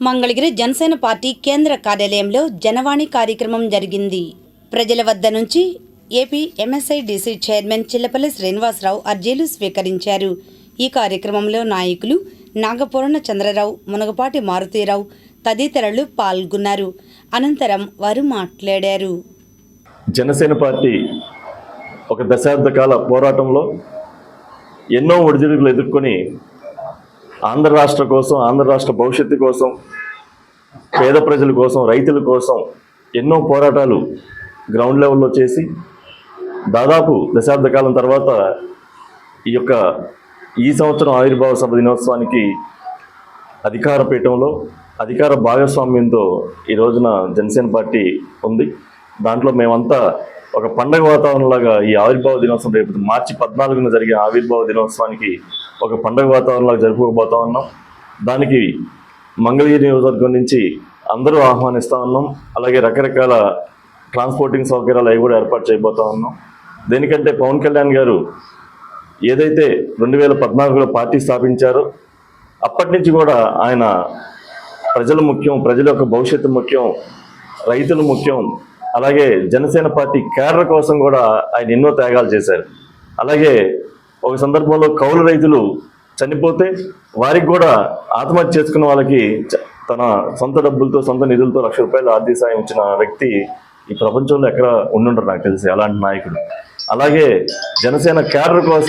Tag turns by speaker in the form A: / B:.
A: Mangalagiri Janasena party కేంద్ర కార్యాలయంలో జనవాణి కార్యక్రమం జరిగింది. ప్రజల వద్ద నుంచి AP MSIDC chairman Chillapalli Srinivasarao అర్జీలు స్వీకరించారు. ఈ కార్యక్రమంలో నాయకులు నాగపూర్ణ చంద్రరావు మునగపాటి మారుతీరావు తదితరులు పాల్గొన్నారు. అనంతరం వారు మాట్లాడారు.
B: జనసేన పార్టీ ఒక దశాబ్ద కాల పోరాటంలో ఎన్నో ఒడిదుడుకులు ఎదుర్కొని ఆంధ్ర రాష్ట్ర కోసం ఆంధ్ర రాష్ట్ర భవిష్యత్తు కోసం పేద ప్రజల కోసం రైతుల కోసం ఎన్నో పోరాటాలు గ్రౌండ్ లెవెల్లో చేసి దాదాపు దశాబ్ద కాలం తర్వాత ఈ యొక్క ఈ సంవత్సరం ఆవిర్భావ సభ దినోత్సవానికి అధికార పీఠంలో అధికార భాగస్వామ్యంతో ఈ రోజున జనసేన పార్టీ ఉంది. దాంట్లో మేమంతా ఒక పండగ వాతావరణంలాగా ఈ ఆవిర్భావ దినోత్సవం రేపు మార్చి పద్నాలుగున జరిగే ఆవిర్భావ దినోత్సవానికి ఒక పండగ వాతావరణంలో జరుపుకోబోతా ఉన్నాం. దానికి మంగళగిరి నియోజకవర్గం నుంచి అందరూ ఆహ్వానిస్తూ ఉన్నాం. అలాగే రకరకాల ట్రాన్స్పోర్టింగ్ సౌకర్యాలు అవి కూడా ఏర్పాటు చేయబోతా ఉన్నాం. దేనికంటే పవన్ కళ్యాణ్ గారు ఏదైతే రెండు వేల పద్నాలుగులో పార్టీ స్థాపించారో అప్పటి నుంచి కూడా ఆయన ప్రజలు ముఖ్యం ప్రజల యొక్క భవిష్యత్తు ముఖ్యం రైతులు ముఖ్యం అలాగే జనసేన పార్టీ కేడర్ కోసం కూడా ఆయన ఎన్నో త్యాగాలు చేశారు. అలాగే ఒక సందర్భంలో కౌలు రైతులు చనిపోతే వారికి కూడా ఆత్మహత్య చేసుకున్న వాళ్ళకి తన సొంత డబ్బులతో సొంత నిధులతో లక్ష రూపాయలు ఆర్థిక సాయం ఇచ్చిన వ్యక్తి ఈ ప్రపంచంలో ఎక్కడ ఉండుంటారు నాకు తెలిసి అలాంటి నాయకుడు. అలాగే జనసేన క్యాడర్ కోసం